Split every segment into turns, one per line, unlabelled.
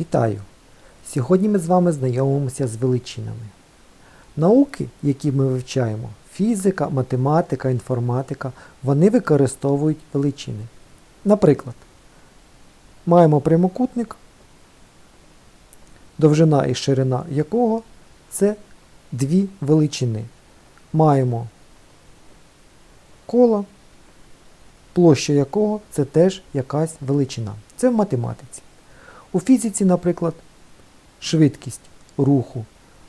Вітаю! Сьогодні ми з вами знайомимося з величинами. Науки, які ми вивчаємо, фізика, математика, інформатика, вони використовують величини. Наприклад, маємо прямокутник, довжина і ширина якого це дві величини. Маємо коло, площа якого це теж якась величина. Це в математиці. У фізиці, наприклад, швидкість руху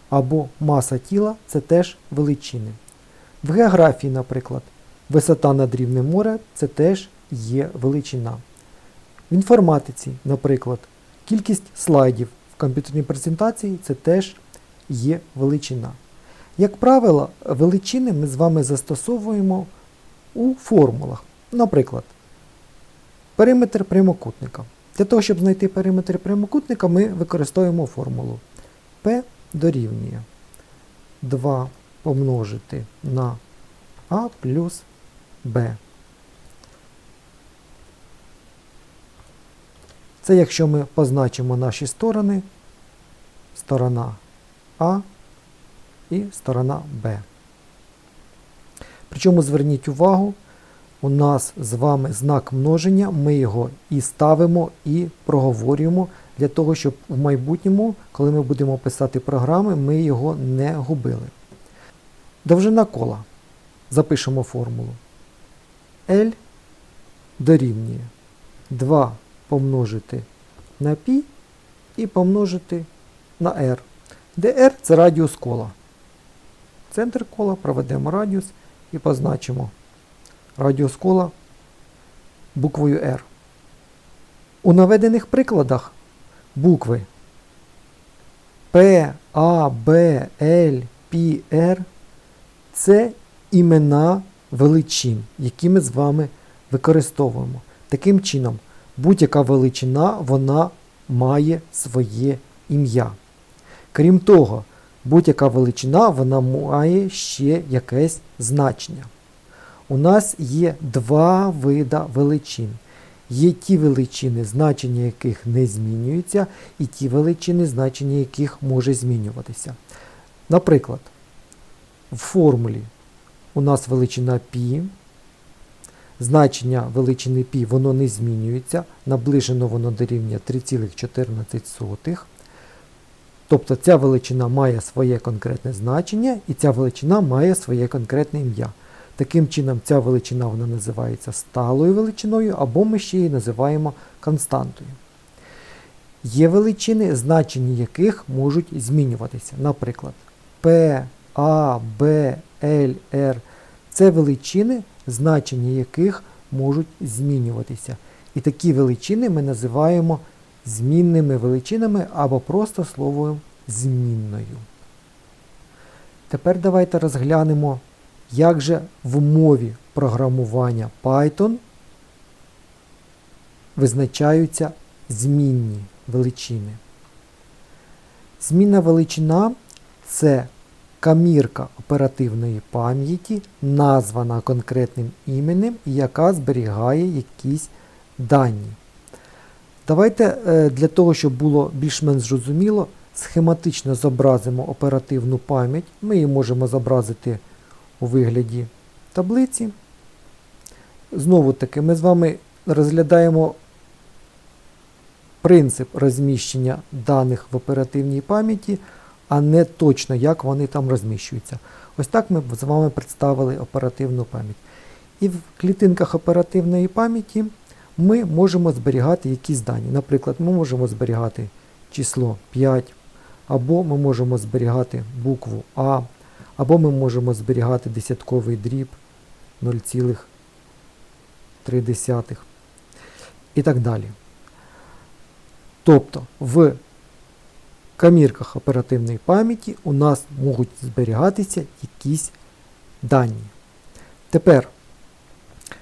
або маса тіла це теж величини. В географії, наприклад, висота над рівнем моря це теж є величина. В інформатиці, наприклад, кількість слайдів в комп'ютерній презентації це теж є величина. Як правило, величини ми з вами застосовуємо у формулах. Наприклад, периметр прямокутника. Для того, щоб знайти периметр прямокутника, ми використовуємо формулу P дорівнює 2 помножити на А плюс Б. Це якщо ми позначимо наші сторони, сторона А і сторона Б. Причому зверніть увагу, у нас з вами знак множення, ми його і ставимо, і проговорюємо для того, щоб в майбутньому, коли ми будемо писати програми, ми його не губили. Довжина кола. Запишемо формулу. L дорівнює 2 помножити на π і помножити на r, де r це радіус кола. Центр кола проведемо радіус і позначимо радіус кола буквою R. У наведених прикладах букви P, A, B, L, P, R це імена величин, які ми з вами використовуємо. Таким чином, будь-яка величина вона має своє ім'я. Крім того, будь-яка величина вона має ще якесь значення. У нас є два вида величин. Є ті величини, значення яких не змінюються, і ті величини, значення яких може змінюватися. Наприклад, в формулі у нас величина π, значення величини π воно не змінюється, наближено воно до рівня 3,14. Тобто ця величина має своє конкретне значення, і ця величина має своє конкретне ім'я. Таким чином, ця величина вона називається сталою величиною, або ми ще її називаємо константою. Є величини, значення яких можуть змінюватися. Наприклад, P, A, B, L, R це величини, значення яких можуть змінюватися. І такі величини ми називаємо змінними величинами або просто словом змінною. Тепер давайте розглянемо, як же в мові програмування Python визначаються змінні величини. Змінна величина це камірка оперативної пам'яті, названа конкретним іменем, яка зберігає якісь дані. Давайте е, для того, щоб було більш-менш зрозуміло, схематично зобразимо оперативну пам'ять. Ми її можемо зобразити у вигляді таблиці. Знову таки, ми з вами розглядаємо принцип розміщення даних в оперативній пам'яті, а не точно, як вони там розміщуються. Ось так ми з вами представили оперативну пам'ять. І в клітинках оперативної пам'яті ми можемо зберігати якісь дані. Наприклад, ми можемо зберігати число 5, або ми можемо зберігати букву А, або ми можемо зберігати десятковий дріб 0,3 і так далі. Тобто в камірках оперативної пам'яті у нас можуть зберігатися якісь дані. Тепер,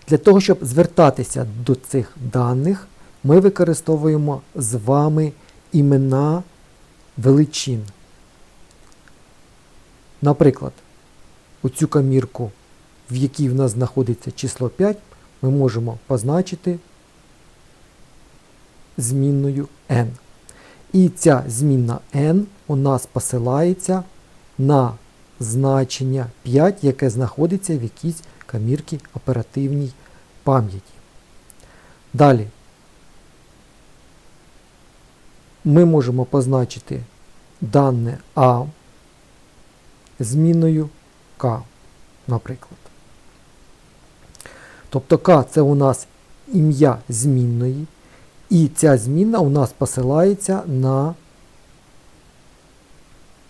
для того, щоб звертатися до цих даних, ми використовуємо з вами імена величин. Наприклад, у цю камірку, в якій в нас знаходиться число 5, ми можемо позначити змінною n. І ця змінна n у нас посилається на значення 5, яке знаходиться в якійсь камірці оперативній пам'яті. Далі ми можемо позначити дане А зміною К, наприклад. Тобто К це у нас ім'я змінної, і ця змінна у нас посилається на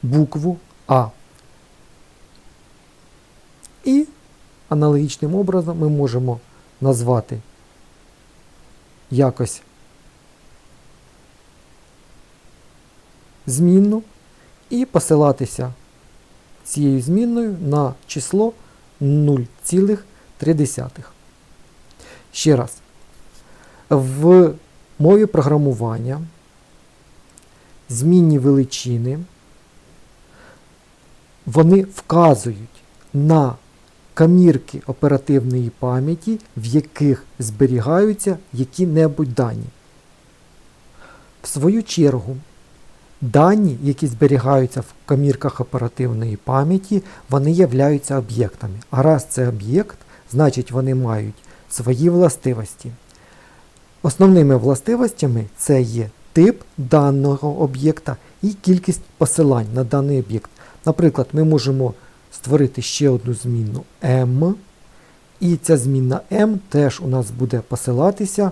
букву А. І аналогічним образом ми можемо назвати якось змінну і посилатися цією змінною на число 0,3. Ще раз, в мові програмування змінні величини вони вказують на камірки оперативної пам'яті, в яких зберігаються які-небудь дані. В свою чергу, дані, які зберігаються в камірках оперативної пам'яті, вони являються об'єктами. А раз це об'єкт, значить вони мають свої властивості. Основними властивостями це є тип даного об'єкта і кількість посилань на даний об'єкт. Наприклад, ми можемо створити ще одну змінну m, і ця змінна m теж у нас буде посилатися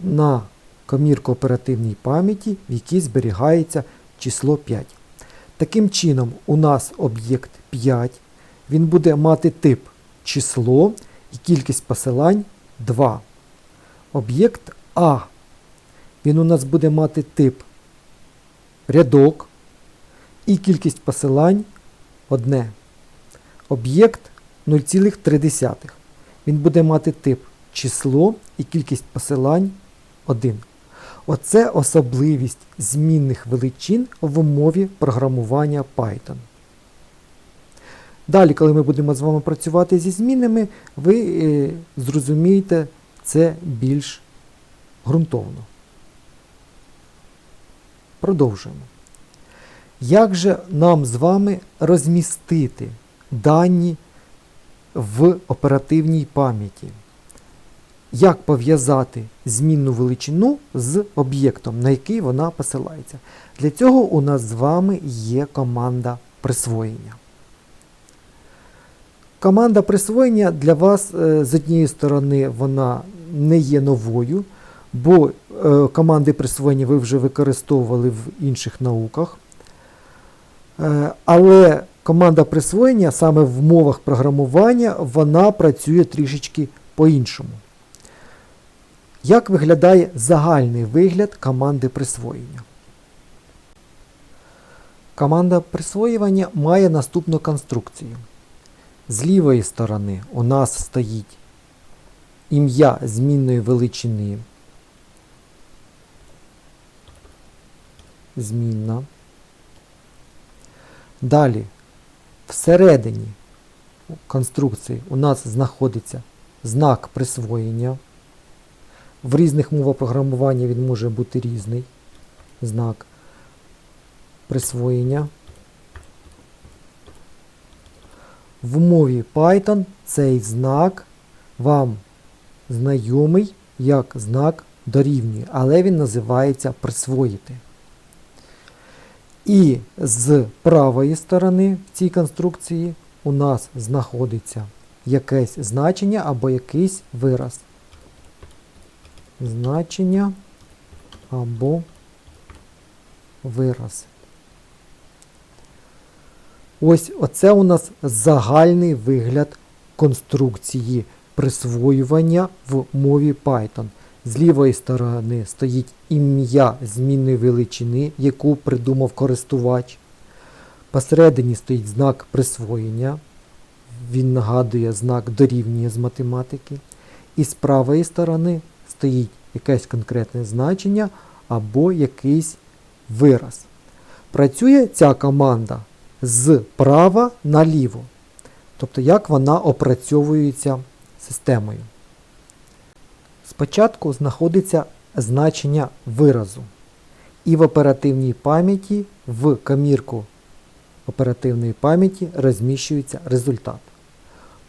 на комірку оперативній пам'яті, в якій зберігається число 5. Таким чином, у нас об'єкт 5, він буде мати тип число і кількість посилань 2. Об'єкт А. Він у нас буде мати тип рядок і кількість посилань 1. Об'єкт 0,3. Він буде мати тип число і кількість посилань 1. Оце особливість змінних величин в мові програмування Python. Далі, коли ми будемо з вами працювати зі змінами, ви е, зрозумієте це більш ґрунтовно. Продовжуємо. Як же нам з вами розмістити дані в оперативній пам'яті? Як пов'язати змінну величину з об'єктом, на який вона посилається? Для цього у нас з вами є команда присвоєння. Команда присвоєння для вас, е, з однієї сторони, вона не є новою, бо е, команди присвоєння ви вже використовували в інших науках. Е, але команда присвоєння саме в мовах програмування вона працює трішечки по-іншому. Як виглядає загальний вигляд команди присвоєння? Команда присвоювання має наступну конструкцію. З лівої сторони у нас стоїть ім'я змінної величини. Змінна. Далі, всередині конструкції у нас знаходиться знак присвоєння. В різних мовах програмування він може бути різний. Знак присвоєння. В мові Python цей знак вам знайомий як знак дорівнює, але він називається присвоїти. І з правої сторони в цій конструкції у нас знаходиться якесь значення або якийсь вираз. Значення або вираз. Ось оце у нас загальний вигляд конструкції присвоювання в мові Python. З лівої сторони стоїть ім'я змінної величини, яку придумав користувач. Посередині стоїть знак присвоєння. Він нагадує знак дорівнює з математики. І з правої сторони стоїть якесь конкретне значення або якийсь вираз. Працює ця команда з права наліво. Тобто, як вона опрацьовується системою. Спочатку знаходиться значення виразу. і в оперативній пам'яті в камірку оперативної пам'яті розміщується результат.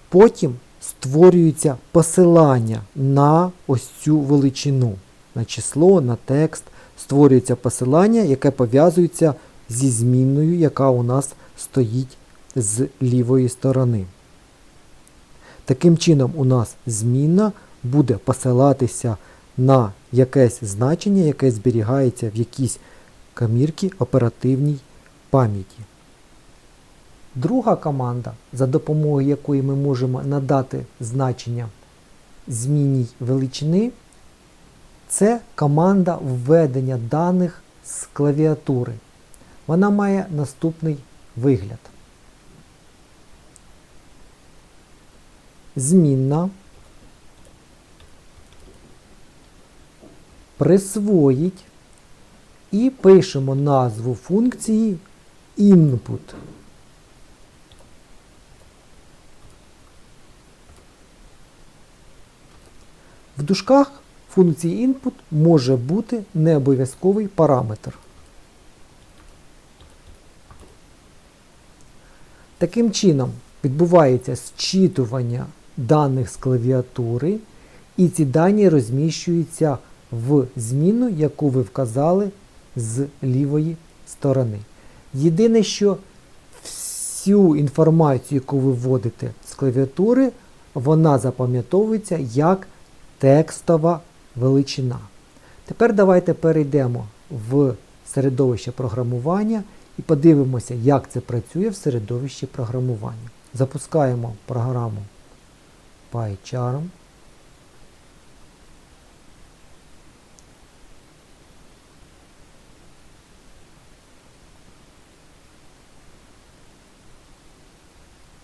Потім створюється посилання на ось цю величину, на число, на текст. Створюється посилання, яке пов'язується зі змінною, яка у нас стоїть з лівої сторони. Таким чином, у нас змінна буде посилатися на якесь значення, яке зберігається в якійсь камірці оперативній пам'яті. Друга команда, за допомогою якої ми можемо надати значення змінній величини, це команда введення даних з клавіатури. Вона має наступний вигляд. Змінна присвоїть і пишемо назву функції input. В дужках функції input може бути необов'язковий параметр. Таким чином відбувається зчитування даних з клавіатури, і ці дані розміщуються в зміну, яку ви вказали з лівої сторони. Єдине, що всю інформацію, яку ви вводите з клавіатури, вона запам'ятовується як текстова величина. Тепер давайте перейдемо в середовище програмування і подивимося, як це працює в середовищі програмування. Запускаємо програму PyCharm.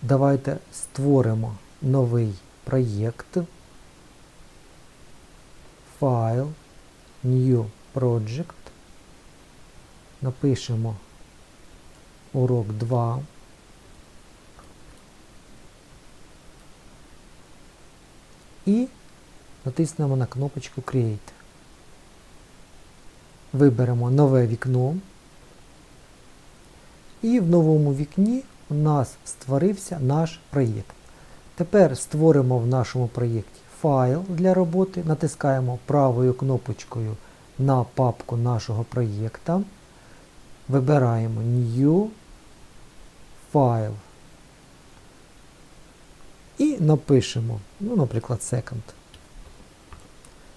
Давайте створимо новий проєкт. Файл, New Project. Напишемо урок 2. І натиснемо на кнопочку Create. Виберемо нове вікно. І в новому вікні у нас створився наш проєкт. Тепер створимо в нашому проєкті файл для роботи, натискаємо правою кнопочкою на папку нашого проєкта. Вибираємо New File. І напишемо, ну, наприклад, second.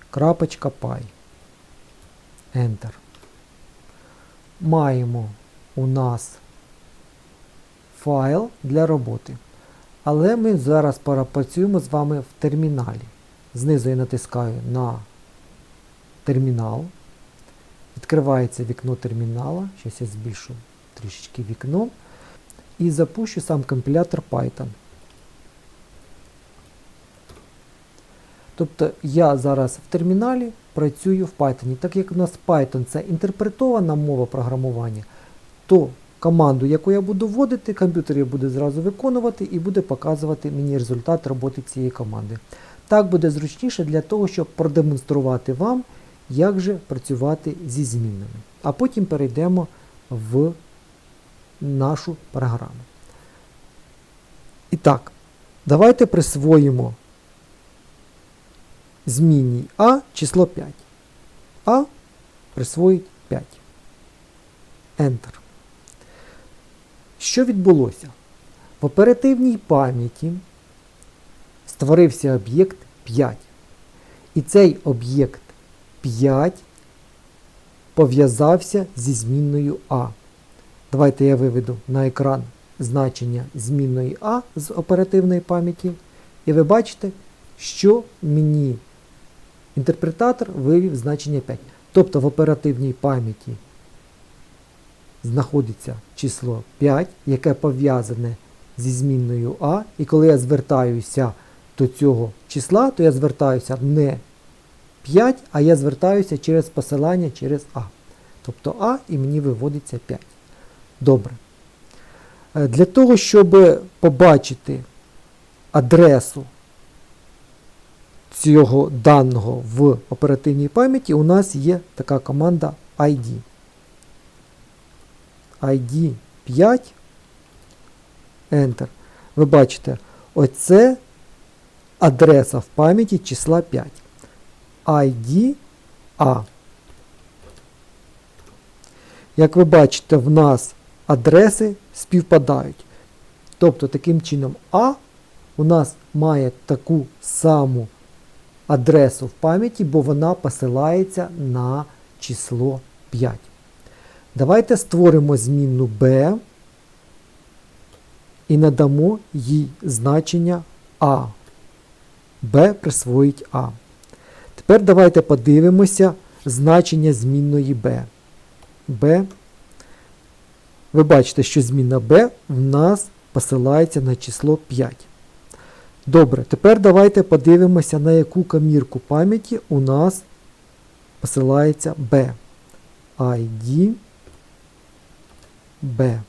Крапочка py. Enter. Маємо у нас файл для роботи. Але ми зараз працюємо з вами в терміналі. Знизу я натискаю на термінал. Відкривається вікно термінала. Зараз я збільшу трішечки вікно. І запущу сам компілятор Python. Тобто я зараз в терміналі працюю в Python. Так як у нас Python це інтерпретована мова програмування, то команду, яку я буду вводити, комп'ютер буде зразу виконувати і буде показувати мені результат роботи цієї команди. Так буде зручніше для того, щоб продемонструвати вам, як же працювати зі змінними. А потім перейдемо в нашу програму. І так, давайте присвоїмо змінній А число 5. А присвоїть 5. Enter. Що відбулося? В оперативній пам'яті створився об'єкт 5. І цей об'єкт 5 пов'язався зі змінною А. Давайте я виведу на екран значення змінної А з оперативної пам'яті. І ви бачите, що мені інтерпретатор вивів значення 5. Тобто в оперативній пам'яті знаходиться число 5, яке пов'язане зі змінною А. І коли я звертаюся до цього числа, то я звертаюся не 5, а я звертаюся через посилання через А. Тобто А і мені виводиться 5. Добре. Е, для того, щоб побачити адресу цього даного в оперативній пам'яті, у нас є така команда ID. ID 5, Enter. Ви бачите, оце адреса в пам'яті числа 5. ID A. Як ви бачите, в нас адреси співпадають. Тобто, таким чином, А у нас має таку саму адресу в пам'яті, бо вона посилається на число 5. Давайте створимо змінну B і надамо їй значення А. B присвоїть А. Тепер давайте подивимося значення змінної B. B. Ви бачите, що змінна B в нас посилається на число 5. Добре, тепер давайте подивимося, на яку камірку пам'яті у нас посилається B. ID B.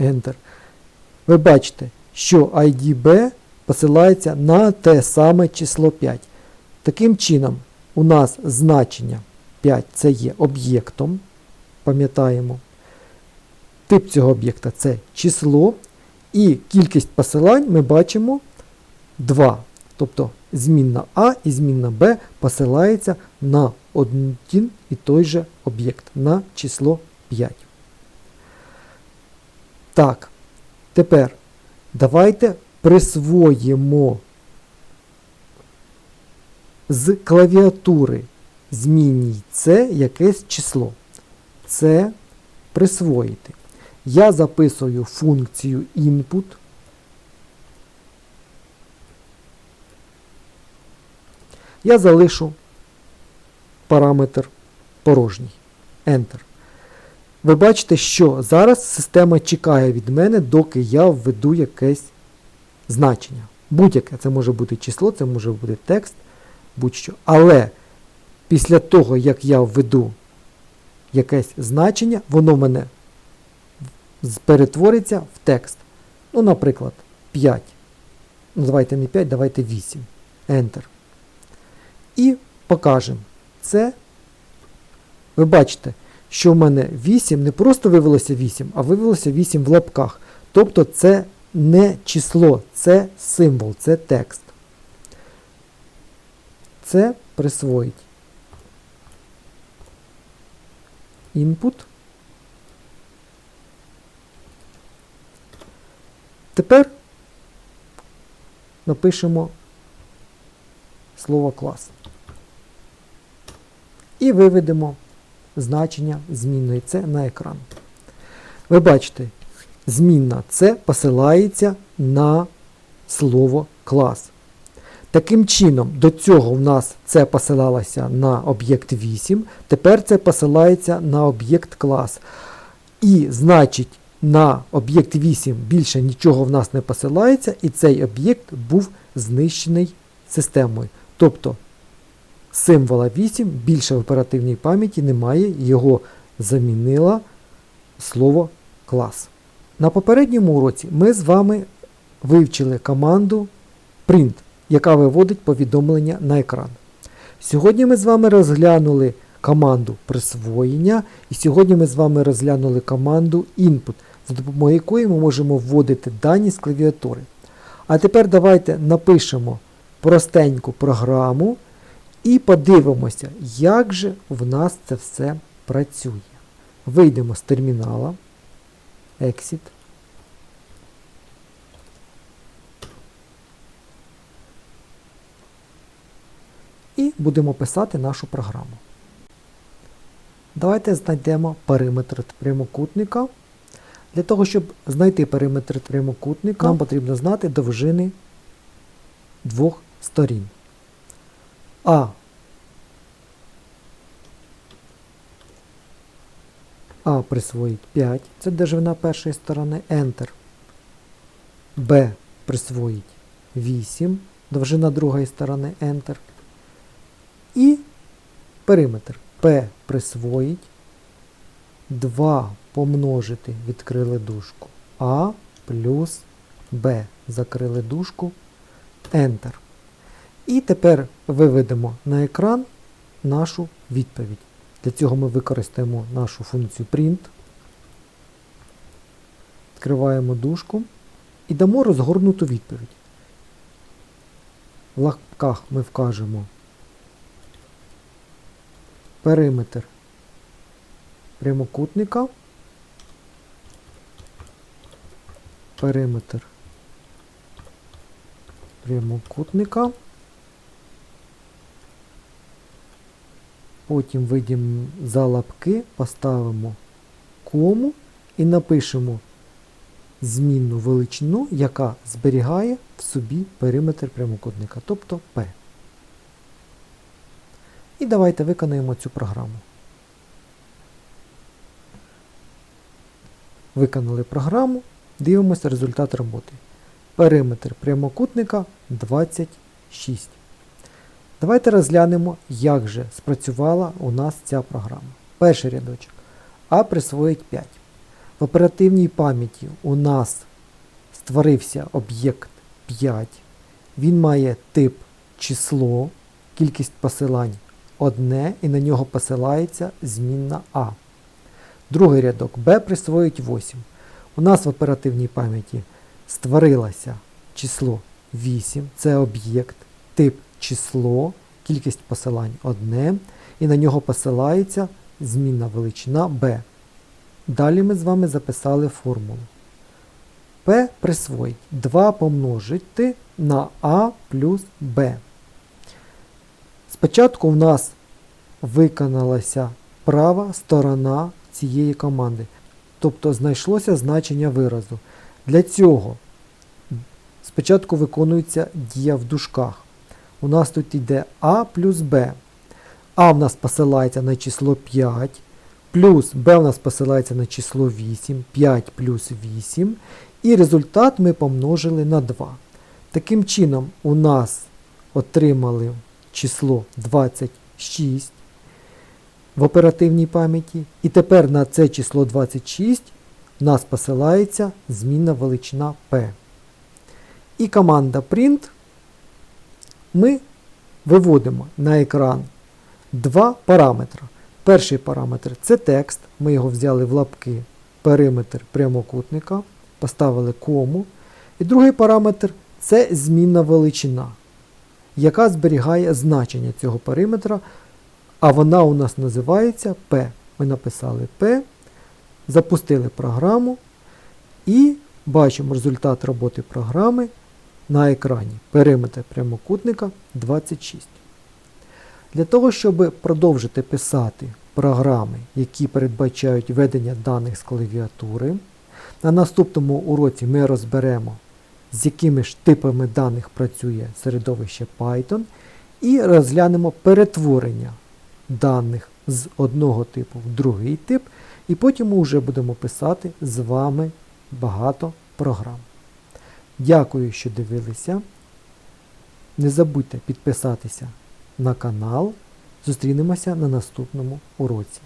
Enter. Ви бачите, що ID B посилається на те саме число 5. Таким чином, у нас значення 5 це є об'єктом. Пам'ятаємо. Тип цього об'єкта це число. І кількість посилань ми бачимо 2. Тобто змінна А і змінна Б посилається на один і той же об'єкт, на число 5. Так, тепер давайте присвоїмо з клавіатури змінній С якесь число. Це присвоїти. Я записую функцію input. Я залишу параметр порожній. Enter. Ви бачите, що зараз система чекає від мене, доки я введу якесь значення. Будь-яке, це може бути число, це може бути текст, будь-що. Але після того, як я введу якесь значення, воно в мене перетвориться в текст. Ну, наприклад, 5. Ну, давайте не 5, давайте 8. Enter. І покажемо. Це, ви бачите, що в мене 8 не просто вивелося 8, а вивелося 8 в лапках. Тобто це не число, це символ, це текст. Це присвоїть. Input. Тепер напишемо слово клас. І виведемо значення змінної С на екран. Ви бачите, змінна С посилається на слово клас. Таким чином, до цього в нас це посилалося на об'єкт 8, тепер це посилається на об'єкт клас. І значить, на об'єкт 8 більше нічого в нас не посилається, і цей об'єкт був знищений системою. Тобто символа 8 більше в оперативній пам'яті немає, його замінило слово клас. На попередньому уроці ми з вами вивчили команду print, яка виводить повідомлення на екран. Сьогодні ми з вами розглянули команду присвоєння, і сьогодні ми з вами розглянули команду input, за допомогою якої ми можемо вводити дані з клавіатури. А тепер давайте напишемо простеньку програму і подивимося, як же в нас це все працює. Вийдемо з термінала. Exit. І будемо писати нашу програму. Давайте знайдемо периметр прямокутника. Для того, щоб знайти периметр прямокутника, нам потрібно знати довжини двох сторін. А. А присвоїть 5, це довжина першої сторони, Enter. Б присвоїть 8, довжина другої сторони, Enter. І периметр P присвоїть 2 помножити відкрили дужку А плюс Б. Закрили дужку, Enter. І тепер виведемо на екран нашу відповідь. Для цього ми використаємо нашу функцію print. Відкриваємо дужку і дамо розгорнуту відповідь. В лапках ми вкажемо периметр прямокутника, периметр прямокутника. Потім вийдемо за лапки, поставимо кому і напишемо змінну величину, яка зберігає в собі периметр прямокутника, тобто P. І давайте виконаємо цю програму. Виконали програму, дивимося результат роботи. Периметр прямокутника 26. Давайте розглянемо, як же спрацювала у нас ця програма. Перший рядочок. А присвоїть 5. В оперативній пам'яті у нас створився об'єкт 5. Він має тип число, кількість посилань одне і на нього посилається змінна А. Другий рядок Б присвоїть 8. У нас в оперативній пам'яті створилося число 8, це об'єкт, тип число, кількість посилань одне, і на нього посилається змінна величина b. Далі ми з вами записали формулу. P присвоїть 2 помножити на A плюс B. Спочатку в нас виконалася права сторона цієї команди. Тобто знайшлося значення виразу. Для цього спочатку виконується дія в дужках. У нас тут йде А плюс Б. А в нас посилається на число 5, плюс Б в нас посилається на число 8, 5 плюс 8. І результат ми помножили на 2. Таким чином, у нас отримали число 26 в оперативній пам'яті. І тепер на це число 26 у нас посилається змінна величина P. І команда print ми виводимо на екран два параметри. Перший параметр це текст. Ми його взяли в лапки периметр прямокутника, поставили кому. І другий параметр це змінна величина, яка зберігає значення цього периметра. А вона у нас називається P. Ми написали P, запустили програму і бачимо результат роботи програми на екрані. Периметр прямокутника 26. Для того, щоб продовжити писати програми, які передбачають ведення даних з клавіатури, на наступному уроці ми розберемо, з якими ж типами даних працює середовище Python, і розглянемо перетворення даних з одного типу в другий тип, і потім ми вже будемо писати з вами багато програм. Дякую, що дивилися. Не забудьте підписатися на канал. Зустрінемося на наступному уроці.